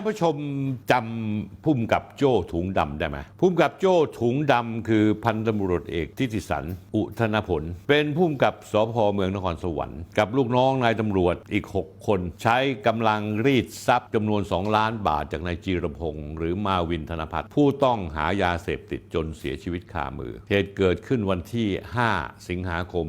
านผู้ชมจำพุ่มกับโจ้ถุงดำได้ไหมพุ่มกับโจ้ถุงดำคือพันตำรวจเอกทิติสัน อุทนผล เป็นพุ่มกับสพเมืองนครสวรรค์กับลูกน้องนายตำรวจอีก 6 คน ใช้กำลังรีดทรัพย์จำนวน 2 ล้านบาทจากนายจีรพงศ์หรือมาวินธนพัฒน์ผู้ต้องหายาเสพติดจนเสียชีวิตคามือ เหตุเกิดขึ้นวันที่ 5 สิงหาคม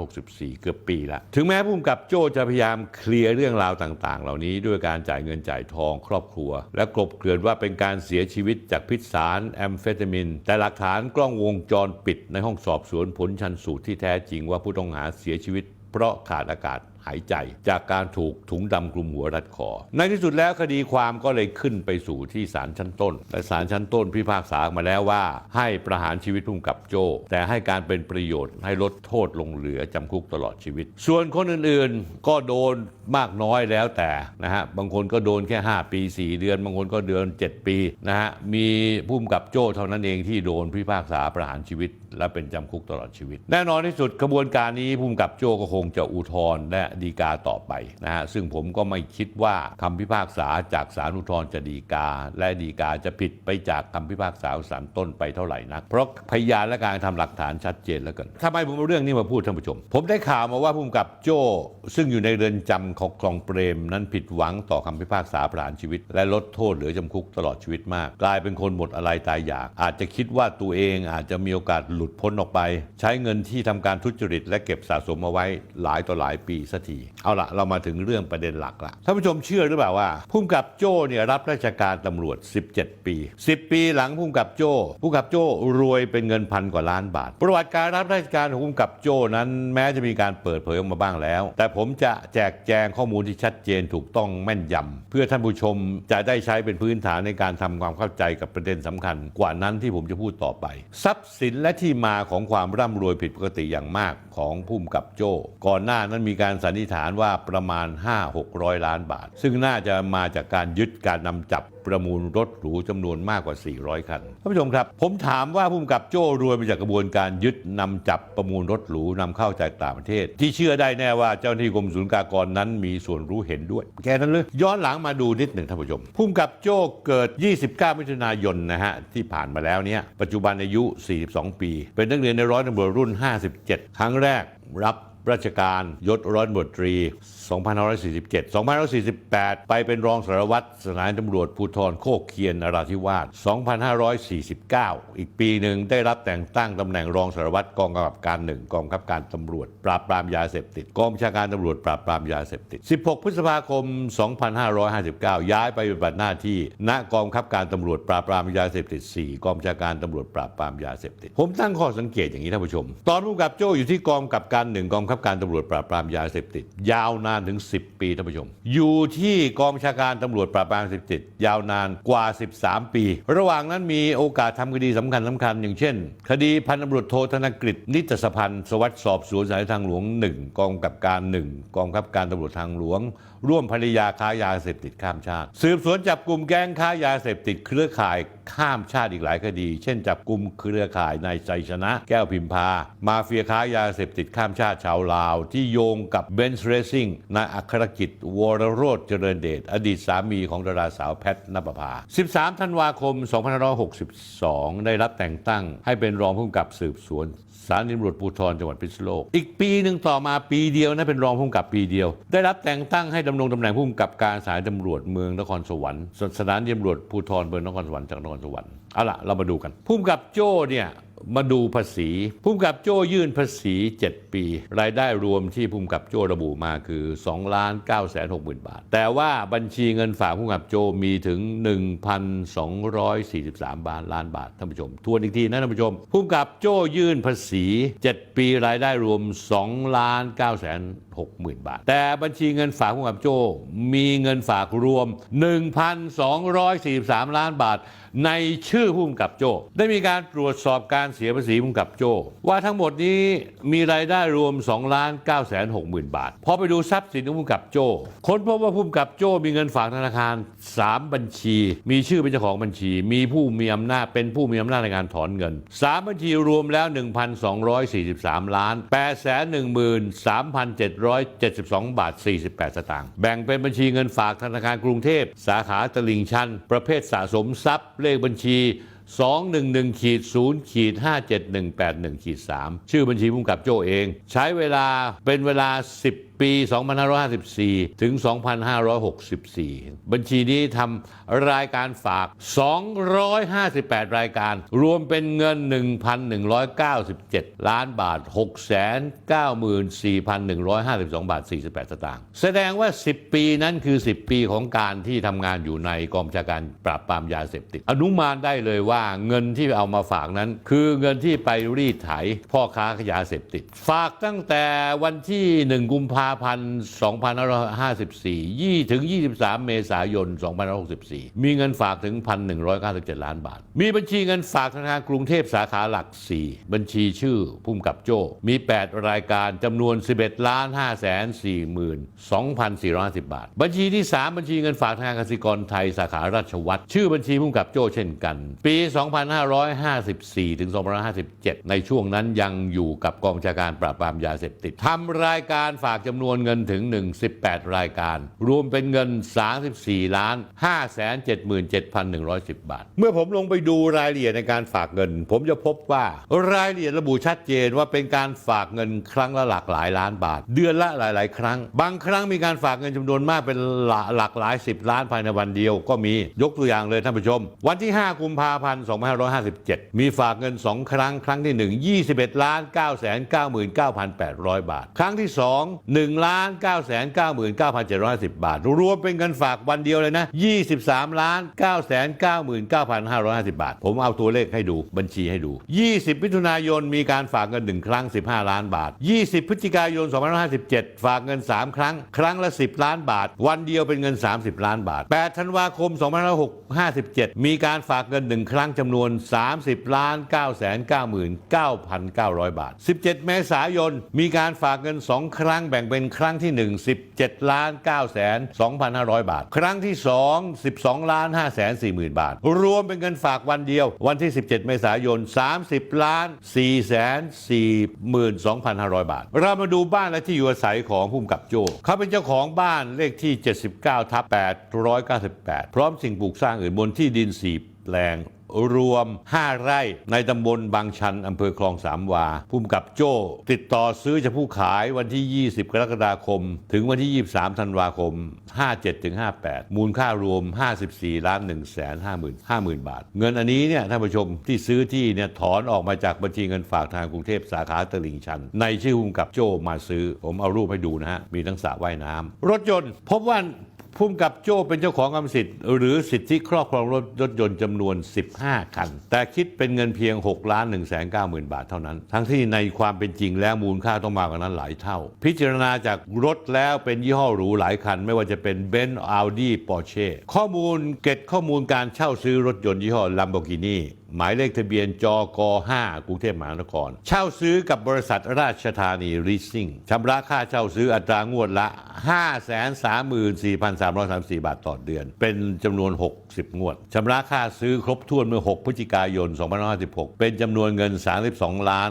2564 เกือบปีละถึงแม้พุ่มกับโจ้จะพยายามเคลียร์เรื่องราวต่าง ๆ เหล่านี้ด้วยการจ่ายเงินจ่ายทองครอบครัว และกลบเกลื่อนว่าเป็นการเสียชีวิตจากพิษสารแอมเฟตามิน แต่หลักฐานกล้องวงจรปิดในห้องสอบสวนผลชันสูตรที่แท้จริงว่าผู้ต้องหาเสียชีวิตเพราะขาดอากาศหายใจจากการถูกถุงดำคลุมหัวรัดคอ ในที่สุดแล้วคดีความก็เลยขึ้นไปสู่ที่ศาลชั้นต้น และศาลชั้นต้นพิพากษามาแล้วว่า ให้ประหารชีวิตพุ่มกับโจ้ แต่ให้การเป็นประโยชน์ให้ลดโทษลงเหลือจำคุกตลอดชีวิต ส่วนคนอื่นๆ ก็โดนมากน้อยแล้วแต่นะฮะบางคนก็โดนแค่ 5 ปี 4 เดือน บางคนก็เดือน 7 ปีนะฮะมีพุ่มกับโจ้เท่านั้นเองที่โดนพิพากษาประหารชีวิต และเป็นจำคุกตลอดชีวิต แน่นอนที่สุดกระบวนการนี้พุ่มกับโจ้ก็คงจะอุทธรณ์และดีกาต่อไปนะฮะซึ่งผมก็ไม่คิดว่าคำพิพากษาจากศาลอุทธรณ์จะดีกา และดีกาจะผิดไปจากคำพิพากษาศาลต้นไปเท่าไหร่นัก เพราะพยานและการทำหลักฐานชัดเจนแล้วกันทำไมผมเอาเรื่องนี้มาพูดท่านผู้ชม ผมได้ข่าวมาว่าพุ่มกับโจ้ซึ่งอยู่ในเรือนจำของคลองเปรมนั้นผิดหวังต่อคำพิพากษาประหารชีวิต และลดโทษเหลือจำคุกตลอดชีวิตมาก กลายเป็นคนหมดอะไรตายอยาก อาจจะคิดว่าตัวเองอาจจะมีโอกาสหลุดพ้นออกไป ใช้เงินที่ทำการทุจริต และเก็บสะสมเอาไว้หลายต่อหลายปีสักทีเอาละเรามาถึงเรื่องประเด็นหลักละท่านผู้ชมเชื่อหรือเปล่าว่าพุ่มกับโจ้เนี่ยรับราชการตำรวจ 17 ปี 10 ปีหลังพุ่มกับโจ้พุ่มกับโจ้รวยเป็นเงินพันกว่าล้านบาท ประวัติการรับราชการของพุ่มกับโจ้นั้นแม้จะมีการเปิดเผยออกมาบ้างแล้ว แต่ผมจะแจกแจงงข้อมูลที่ชัดเจนถูกต้องแม่นยำเพื่อท่านผู้ชมจะได้ใช้เป็นพื้นฐานในการทำความเข้าใจกับประเด็นสำคัญ กว่านั้นที่ผมจะพูดต่อไป ทรัพย์สินและที่มาของความร่ำรวยผิดปกติอย่างมากของผู้มกับโจ้ ก่อนหน้านั้นมีการสันนิษฐานว่าประมาณ 5-600 ล้านบาท ซึ่งน่าจะมาจากการยึดการนำจับประมูลรถหรูจำนวนมากกว่า 400 คันท่านผู้ชมครับ ผมถามว่าพุ่มกับโจ้รวยมาจากกระบวนการยึดนำจับประมูลรถหรูนำเข้าจากต่างประเทศ ที่เชื่อได้แน่ว่าเจ้าหน้าที่กรมศุลกากรนั้นมีส่วนรู้เห็นด้วย แค่นั้นเลยย้อนหลังมาดูนิดหนึ่งท่านผู้ชมพุ่มกับโจ้เกิด 29 มิถุนายนนะฮะที่ผ่านมาแล้วเนี่ยปัจจุบันอายุ 42 ปี เป็นนักเรียนในร้อยตำรวจรุ่น 57 ครั้งแรกรับ ราชการยศร้อยตำรวจตรี 2547 2548 ไปเป็นรองสารวัตรสถานตำรวจภูธรโคกเคียนนราธิวาส 2549 อีกปีหนึ่งได้รับแต่งตั้งตำแหน่งรองสารวัตรกองกำกับการหนึ่งกองบังคับการตำรวจ ปราบปรามยาเสพติดกองบัญชาการตำรวจปราบปรามยาเสพติด 16 พฤษภาคม 2559 ย้ายไปปฏิบัติหน้าที่ณกองบังคับการตำรวจปราบปรามยาเสพติด 4 กองบัญชาการตำรวจปราบปรามยาเสพติด ผมตั้งข้อสังเกตอย่างนี้ท่านผู้ชม ตอนผู้กับโจ้อยู่ที่กองกำกับการหนึ่งกองคับการตำรวจปราบปรามยาเสพติด ยาวนานถึง 10 ปีท่านผู้ชม อยู่ที่กองบัญชาการตำรวจปราบปรามยาเสพติด ยาวนานกว่า 13 ปี ระหว่างนั้นมีโอกาสทำคดีสำคัญสำคัญ อย่างเช่น คดีพันตำรวจโทธนกฤษนิตสพันธ์สวัสดิ์สอบสวนสายทางหลวง 1 กองกำกับการ 1 กองบังคับการตำรวจทางหลวง ร่วมภริยาค้ายาเสพติดข้ามชาติ สืบสวนจับกลุ่มแก๊งค้ายาเสพติดเครือข่ายข้ามชาติอีกหลายคดี เช่น จับกลุ่มเครือข่ายนายใจชนะ แก้วพิมพา มาเฟียค้ายาเสพติดข้ามชาติชาวลาว ที่โยงกับเบนซ์เรซิ่งนายอัครกิจ วรโรธเจริญเดชอดีตสามีของดาราสาวแพทนปภา 13 ธันวาคม 2562 ได้รับแต่งตั้งให้เป็นรองผู้กำกับสืบสวนสถานีตำรวจภูธรจังหวัดพิษณุโลก อีกปีหนึ่งต่อมาปีเดียวนะเป็นรองผู้กำกับปีเดียว ได้รับแต่งตั้งให้ดำรงตำแหน่งผู้กำกับการสายตำรวจเมืองนครสวรรค์สถานีตำรวจภูธรเมืองนครสวรรค์จังหวัดนครสวรรค์เอาล่ะเรามาดูกันผู้กำกับโจ้เนี่ย มาดูภาษีภูมิกับโจ้ยื่นภาษี 7 ปี รายได้รวมที่ภูมิกับโจ้ระบุมาคือ2ล้าน9 6 0 0 0 บาท แต่ว่าบัญชีเงินฝากภูมิกับโจมีถึง 1,243 บาทล้านบาทท่านผู้ชม ทวนอีกทีนะท่านผู้ชมภูมิกับโจ้ยื่นภาษี 7 ปีรายได้รวม2ล้าน9 0 0 0 60,000 บาท แต่บัญชีเงินฝากของกับโจมีเงินฝากรวม 1,243 ล้านบาท ในชื่อผู้กำกับโจ ได้มีการตรวจสอบการเสียภาษีผู้กำกับโจ ว่าทั้งหมดนี้มีรายได้รวม2,960,000 บาท พอไปดูทรัพย์สินของผู้กำกับโจ ค้นพบว่าผู้กำกับโจมีเงินฝากธนาคาร 3 บัญชี มีชื่อเป็นเจ้าของบัญชี มีผู้มีอำนาจเป็นผู้มีอำนาจในการถอนเงิน 3 บัญชีรวมแล้ว 1,243 ล้าน8 1 3 7 772 บาท 48 สตางค์แบ่งเป็นบัญชีเงินฝากธนาคารกรุงเทพ สาขาตลิ่งชัน ประเภทสะสมทรัพย์ เลขบัญชี 211ขีด0ขีด57181ขีด3ชื่อบัญชีพุ่มกับโจเอง ใช้เวลาเป็นเวลา 10 ปี 2554 ถึง 2564 บัญชีนี้ทำรายการฝาก 258 รายการ รวมเป็นเงิน 1,197 ล้านบาท 694,152 บาท 48 สตางค์แสดงว่า 10 ปีนั้นคือ 10 ปีของการที่ทำงานอยู่ในกองบัญชาการปราบปรามยาเสพติด อนุมานได้เลยว่าเงินที่เอามาฝากนั้น คือเงินที่ไปรีดไถพ่อค้ายาเสพติด ฝากตั้งแต่วันที่ 1 กุมภาพันธ์2554ยี่ถึง 23 เมษายน 2564 มีเงินฝากถึง 1,197 ล้านบาท มีบัญชีเงินฝากธนาคารกรุงเทพสาขาหลัก 4 บัญชีชื่อพุ่มกับโจ้ มี 8 รายการจำนวน 11 ล้าน5 4 2 4 5 0 บาท บัญชีที่ 3 บัญชีเงินฝากธนาคารกสิกรไทยสาขาราชวัตรชื่อบัญชีพุ่มกับโจ้เช่นกัน ปี 2554 ถึง 2557 ในช่วงนั้นยังอยู่กับกองชาการปราบปรามยาเสพติดทำรายการฝากจำนวนเงินถึง18 รายการ รวมเป็นเงิน 34 ล้าน 5 7 7 1 1 0 บาท เมื่อผมลงไปดูรายละเอียดในการฝากเงิน ผมจะพบว่ารายละเอียดระบุชัดเจนว่าเป็นการฝากเงินครั้งละหลากหลายล้านบาท เดือนละหลาย ๆ ครั้ง บางครั้งมีการฝากเงินจำนวนมากเป็นหลาหลากหลาย 10 ล้านภายในวันเดียวก็มียกตัวอย่างเลยท่านผู้ชม วันที่ 5 กุมภาพันธ์2557 มีฝากเงิน 2 ครั้ง ครั้งที่ 1 21ล้าน9 9 9 9,800 บาท ครั้งที่ 2 1ล้าน9 9 9 9,710บาท รวมเป็นเงินฝากวันเดียวเลยนะ 23ล้าน9 9 9 5 5 0 บาท ผมเอาตัวเลขให้ดูบัญชีให้ดู 20 มิถุนายนมีการฝากเงิน 1 ครั้ง 15 ล้านบาท 20 พฤศจิกายน 2557 ฝากเงิน 3 ครั้ง ครั้งละ 10 ล้านบาท วันเดียวเป็นเงิน 30 ล้านบาท 8 ธันวาคม 2557 มีการฝากเงิน 1 ครั้งจำนวน 30ล้าน9 9 9,900 บาท 17 เมษายนมีการฝากเงิน 2 ครั้งแบ่งเป็นครั้งที่ 1 17ล้าน9แสน2,500 บาท ครั้งที่ 2 12ล้าน5แสน4หมื่นบาท รวมเป็นเงินฝากวันเดียว วันที่ 17 เมษายน 30ล้าน4แสน4หมื่น2,500 บาท เรามาดูบ้านและที่อยู่อาศัยของภูมิกับโจเขาเป็นเจ้าของบ้านเลขที่ 79ทับ898 พร้อมสิ่งปลูกสร้างอื่นบนที่ดิน4แปลง รวม 5 ไร่ในตำบลบางชันอำเภอคลองสามวาภูมิกับโจ้ ติดต่อซื้อจากผู้ขายวันที่ 20 กรกฎาคม ถึงวันที่ 23 ธันวาคม 57ถึง58 มูลค่ารวม 54ล้าน1แสน50,000 50,000 บาท เงินอันนี้เนี่ยท่านผู้ชมที่ซื้อที่เนี่ยถอนออกมาจากบัญชีเงินฝากทางกรุงเทพสาขาตลิ่งชัน ในชื่อภูมิกับโจ้มาซื้อ ผมเอารูปให้ดูนะฮะมีทั้งสระว่ายน้ำรถยนต์พบว่า พุ่มกับโจ้เป็นเจ้าของกรรมสิทธิ์หรือสิทธิครอบครองรถรถยนต์จำนวน 15 คัน แต่คิดเป็นเงินเพียง 6 ล้าน1 9 0 0 0 0 บาทเท่านั้น ทั้งที่ในความเป็นจริงแล้วมูลค่าต้องมากกว่านั้นหลายเท่า พิจารณาจากรถแล้วเป็นยี่ห้อหรูหลายคัน ไม่ว่าจะเป็นเบนซ์อัลดี้ปอร์เช่ข้อมูลเก็บข้อมูลการเช่าซื้อรถยนต์ยี่ห้อ Lamborghini หมายเลขทะเบียนจก5กรุงเทพมหานคร เช่าซื้อกับบริษัทราชธานีรีซิ่งชำระค่าเช่าซื้ออัตรางวดละ 534,334 บาทต่อเดือน เป็นจำนวน 60 งวดชำระค่าซื้อครบถ้วนเมื่อ 6 พฤศจิกายน 2556 เป็นจำนวนเงิน 32 ล้าน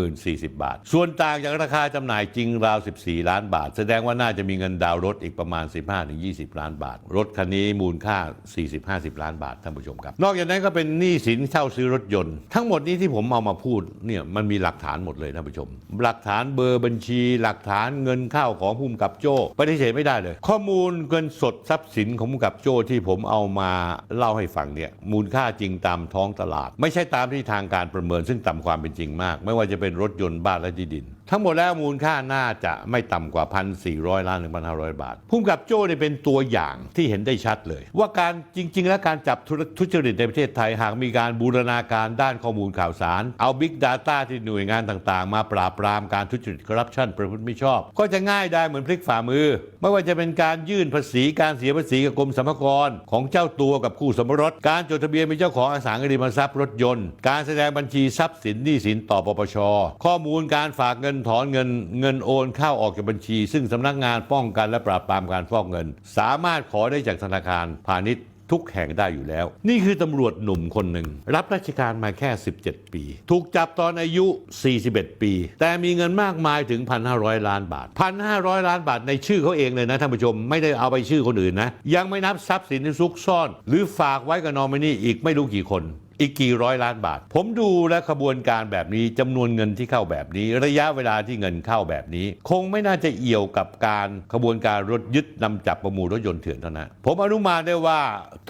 60,040 บาท ส่วนต่างจากราคาจำหน่ายจริงราว 14 ล้านบาท แสดงว่าน่าจะมีเงินดาวน์รถอีกประมาณ 15-20 ล้านบาท รถคันนี้มูลค่า 40-50 ล้านบาทท่านผู้ชมครับ นอกจากนั้นก็เป็นหนี้สินเช่าซื้อรถยนต์ ทั้งหมดนี้ที่ผมเอามาพูดเนี่ยมันมีหลักฐานหมดเลยท่านผู้ชม หลักฐานเบอร์บัญชี หลักฐานเงินเข้าของภูมิกับโจ้ปฏิเสธไม่ได้เลย ข้อมูลเงินสดทรัพย์สินของภูมิกับโจ้ที่ผมเอามาเล่าให้ฟังเนี่ยมูลค่าจริงตามท้องตลาด ไม่ใช่ตามที่ทางการประเมินซึ่งต่ำความเป็นจริงมาก ไม่ว่าจะเป็นรถยนต์บ้านและที่ดิน ทั้งหมดแล้วมูลค่าน่าจะไม่ต่ำกว่า 1,400 ล้านถึง1,500 บาทภูมิกับโจ้เนี่ยเป็นตัวอย่างที่เห็นได้ชัดเลย ว่าการจริง ๆ แล้วการจับธุรทุจริตในประเทศไทยหากมีการบูรณาการด้านข้อมูลข่าวสาร เอา Big Data ที่หน่วยงานต่างๆ มาปราบปรามการทุจริตคอร์รัปชันประพฤติไม่ชอบ ก็จะง่ายได้เหมือนพลิกฝ่ามือ ไม่ว่าจะเป็นการยื่นภาษีการเสียภาษีกับกรมสรรพากรของเจ้าตัวกับคู่สมรส การจดทะเบียนเป็นเจ้าของอสังหาริมทรัพย์รถยนต์ การแสดงบัญชีทรัพย์สินหนี้สินต่อปปชข้อมูลการฝากเงินถอนเงินเงินโอนเข้าออกจากบัญชี ซึ่งสำนักงานป้องกันและปราบปรามการฟอกเงิน สามารถขอได้จากธนาคารพาณิชย์ทุกแห่งได้อยู่แล้ว นี่คือตำรวจหนุ่มคนหนึ่ง รับราชการมาแค่ 17 ปี ถูกจับตอนอายุ 41 ปี แต่มีเงินมากมายถึง 1,500 ล้านบาท 1,500 ล้านบาทในชื่อเขาเองเลยนะท่านผู้ชม ไม่ได้เอาไปชื่อคนอื่นนะ ยังไม่นับทรัพย์สินที่ซุกซ่อน หรือฝากไว้กับนอมินีอีกไม่รู้กี่คน อีกกี่ร้อยล้านบาท ผมดูและขบวนการแบบนี้จำนวนเงินที่เข้าแบบนี้ ระยะเวลาที่เงินเข้าแบบนี้ คงไม่น่าจะเอี่ยวกับการขบวนการรถยึดนำจับประมูลรถยนต์เถื่อนเท่านั้นผมอนุมานได้ว่า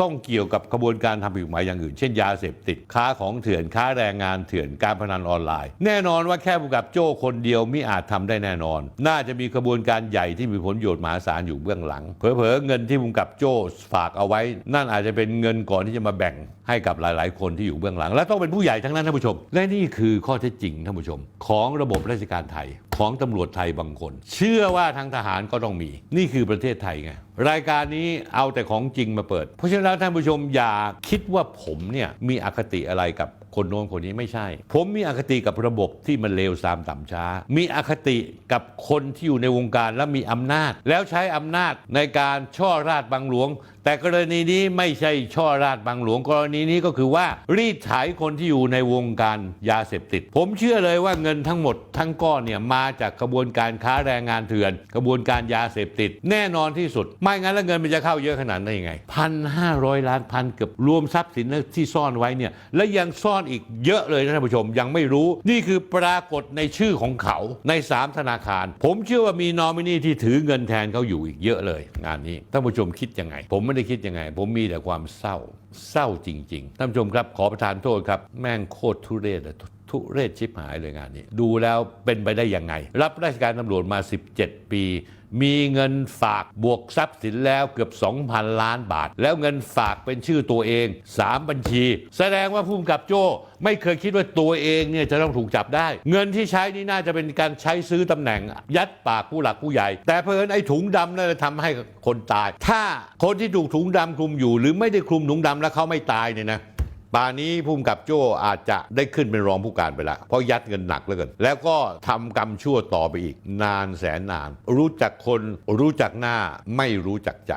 ต้องเกี่ยวกับขบวนการทำผิดกฎหมายอย่างอื่น เช่นยาเสพติดค้าของเถื่อนค้าแรงงานเถื่อนการพนันออนไลน์ แน่นอนว่าแค่ผู้กำกับโจ้คนเดียวมิอาจทำได้แน่นอน น่าจะมีขบวนการใหญ่ที่มีผลประโยชน์มหาศาลอยู่เบื้องหลัง เผลอๆเงินที่ผู้กำกับโจ้ฝากเอาไว้ นั่นอาจจะเป็นเงินก่อนที่จะมาแบ่งให้กับหลาย ๆ คนที่อยู่เบื้องหลัง และต้องเป็นผู้ใหญ่ทั้งนั้นท่านผู้ชม และนี่คือข้อเท็จจริงท่านผู้ชม ของระบบราชการไทยของตำรวจไทยบางคน เชื่อว่าทางทหารก็ต้องมี นี่คือประเทศไทยไงรายการนี้เอาแต่ของจริงมาเปิด เพราะฉะนั้นท่านผู้ชมอย่าคิดว่าผมเนี่ยมีอคติอะไรกับคนโน้นคนนี้ไม่ใช่ ผมมีอคติกับระบบที่มันเลวทรามต่ำช้า มีอคติกับคนที่อยู่ในวงการและมีอำนาจ แล้วใช้อำนาจในการช่อราดบังหลวง แต่กรณีนี้ไม่ใช่ช่อราดบังหลวงกรณีนี้ก็คือว่า รีดไถคนที่อยู่ในวงการยาเสพติด ผมเชื่อเลยว่าเงินทั้งหมดทั้งก้อนเนี่ยมาจากกระบวนการค้าแรงงานเถื่อน กระบวนการยาเสพติด แน่นอนที่สุด ไม่งั้นแล้วเงินมันจะเข้าเยอะขนาดนั้ยังไงพันห้าร้อยล้านพันเกือบรวมทรัพย์สินที่ซ่อนไว้เนี่ยและยังซ่อนอีกเยอะเลยนะท่านผู้ชมยังไม่รู้ นี่คือปรากฏในชื่อของเขาในสามธนาคาร ผมเชื่อว่ามีนอมินีที่ถือเงินแทนเขาอยู่อีกเยอะเลย งานนี้ท่านผู้ชมคิดยังไง ผมไม่ได้คิดยังไง ผมมีแต่ความเศร้า เศร้าจริง ๆ ท่านผู้ชมครับขอประทานโทษครับ แม่งโคตรทุเรศอะ ทุเรศชิบหายเลยงานนี้ ดูแล้วเป็นไปได้ยังไง รับราชการตำรวจมา 17 ปี มีเงินฝากบวกทรัพย์สินแล้วเกือบ 2,000 ล้านบาท แล้วเงินฝากเป็นชื่อตัวเอง 3 บัญชี แสดงว่าผู้กำกับโจ้ไม่เคยคิดว่าตัวเองเนี่ยจะต้องถูกจับได้ เงินที่ใช้นี่น่าจะเป็นการใช้ซื้อตำแหน่ง ยัดปากผู้หลักผู้ใหญ่ แต่เพอิญไอ้ถุงดำนั่นแหละทำให้คนตาย ถ้าคนที่ถูกถุงดำคลุมอยู่ หรือไม่ได้คลุมถุงดำแล้วเขาไม่ตายเนี่ยนะ ป่านนี้ภูมิกับโจ้อาจจะได้ขึ้นเป็นรองผู้การไปแล้วเพราะยัดเงินหนักเหลือเกินแล้วก็ทำกรรมชั่วต่อไปอีก นานแสนนาน รู้จักคนรู้จักหน้าไม่รู้จักใจ